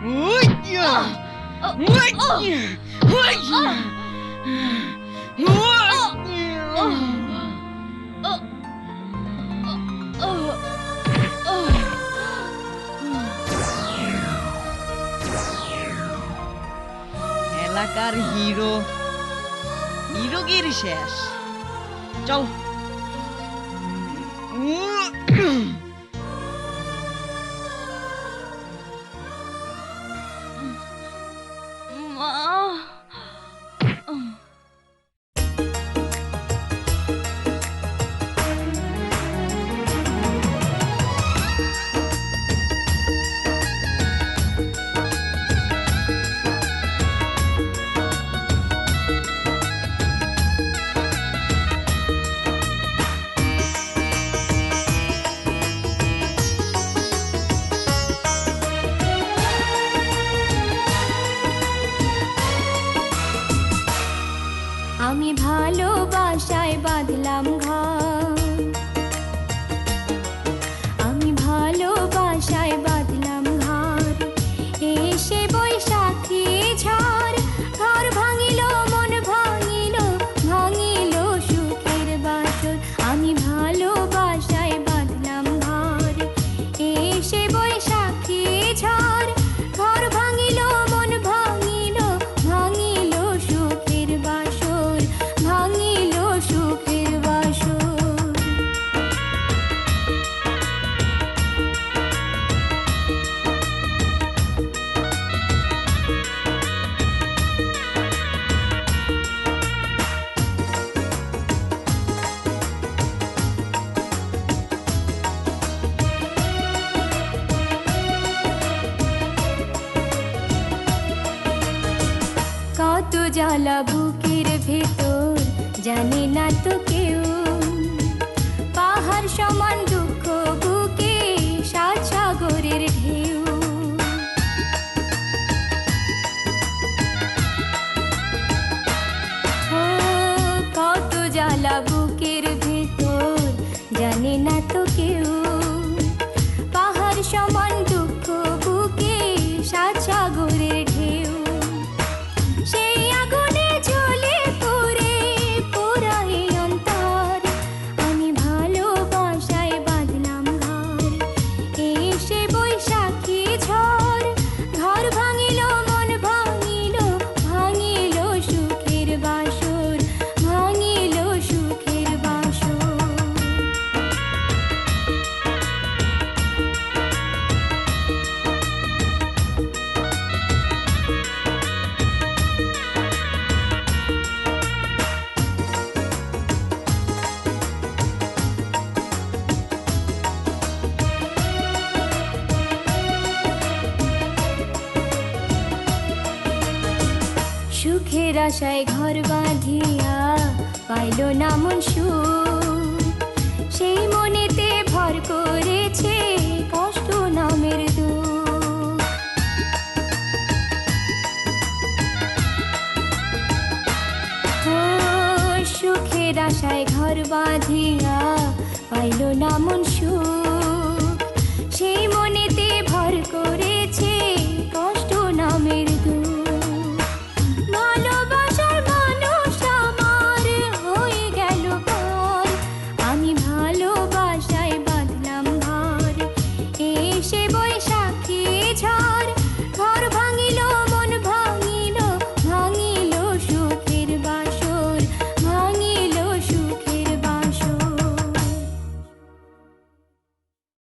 Ooh, yeah! এলাকার hero হিরোগির শেষ চল আমি ভালোবাসায় বাঁধলাম ঘর। জ্বালা বুকের ভেতর জানে না তো কেউ। পাহাড় সমান সুখের আশায় ঘর বাঁধিয়া পাইল নামুন সু সেই মনেতে ভর করেছে কষ্ট নামের দু হ্যাঁ, সুখের আশায় ঘর বাঁধিয়া পাইল নামুন মন সুখ।